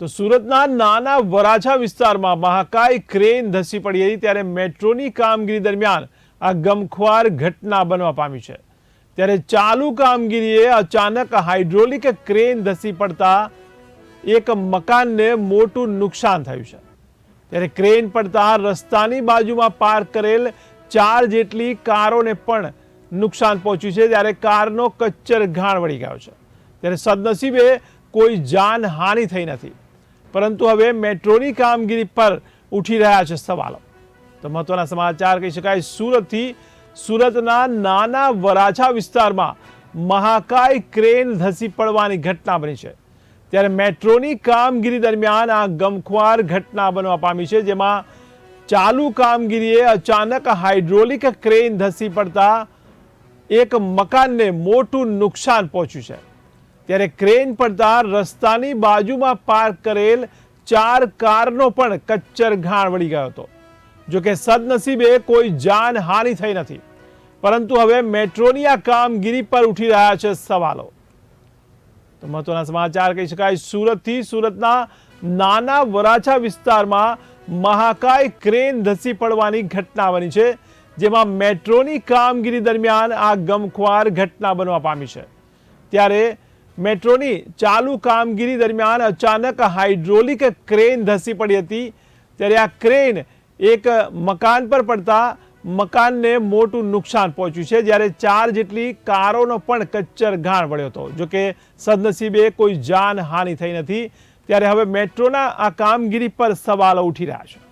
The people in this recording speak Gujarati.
તો સુરતના નાના વરાછા વિસ્તારમાં મહાકાય ક્રેન ધસી પડી હતી ત્યારે મેટ્રોની કામગીરી દરમિયાન આ ગમખ્વાર ઘટના બનવા પામી છે. ત્યારે ચાલુ કામગીરીએ અચાનક હાઇડ્રોલિક ક્રેન ધસી પડતા એક મકાનને મોટું નુકસાન થયું છે. ત્યારે ક્રેન પડતા રસ્તાની બાજુમાં પાર્ક કરેલ ચાર જેટલી કારોને પણ નુકસાન પહોંચ્યું છે ત્યારે કારનો કચ્ચર ઘાણ વળી ગયો છે. ત્યારે સદનસીબે કોઈ જાનહાનિ થઈ નથી. પરંતુ હવે મેટ્રોની કામગીરી પર ઉઠી રહ્યા છે સવાલો. તો મહત્વના સમાચાર કહી શકાય, સુરતથી સુરતના નાના વરાછા વિસ્તારમાં મહાકાય ક્રેન ધસી પડવાની ઘટના બની છે. ત્યારે મેટ્રોની કામગીરી દરમિયાન આ ગમખ્વાર ઘટના બનવા પામી છે, જેમાં ચાલુ કામગીરીએ અચાનક હાઇડ્રોલિક ક્રેન ધસી પડતા એક મકાનને મોટું નુકસાન પહોંચ્યું છે. ત્યારે ક્રેન પડતા રસ્તાની બાજુમાં પાર્ક કરેલ ચાર કારનો પણ કચ્ચર ઘાણ વળી ગયો હતો. જો કે સદનસીબે કોઈ જાનહાનિ થઈ નથી. પરંતુ હવે મેટ્રોની આ કામગીરી પર ઉઠી રહ્યા છે સવાલો. તો મહત્વના સમાચાર કહી શકાય, સુરતથી સુરતના નાના વરાછા વિસ્તારમાં મહાકાય ક્રેન ધસી પડવાની ઘટના બની છે, જેમાં મેટ્રોની કામગીરી દરમિયાન આ ગમખ્વાર ઘટના બનવા પામી છે. ત્યારે મેટ્રોની ચાલુ કામગીરી દરમિયાન અચાનક હાઇડ્રોલિક ક્રેન ધસી પડી હતી. ત્યારે આ ક્રેન એક મકાન પર પડતા મકાનને મોટું નુકસાન પહોંચ્યું છે. જ્યારે ચાર જેટલી કારોનો પણ કચ્ચર ઘાણ વળ્યો હતો. જો કે સદનસીબે કોઈ જાનહાનિ થઈ નથી. ત્યારે હવે મેટ્રોના આ કામગીરી પર સવાલો ઉઠી રહ્યા છે.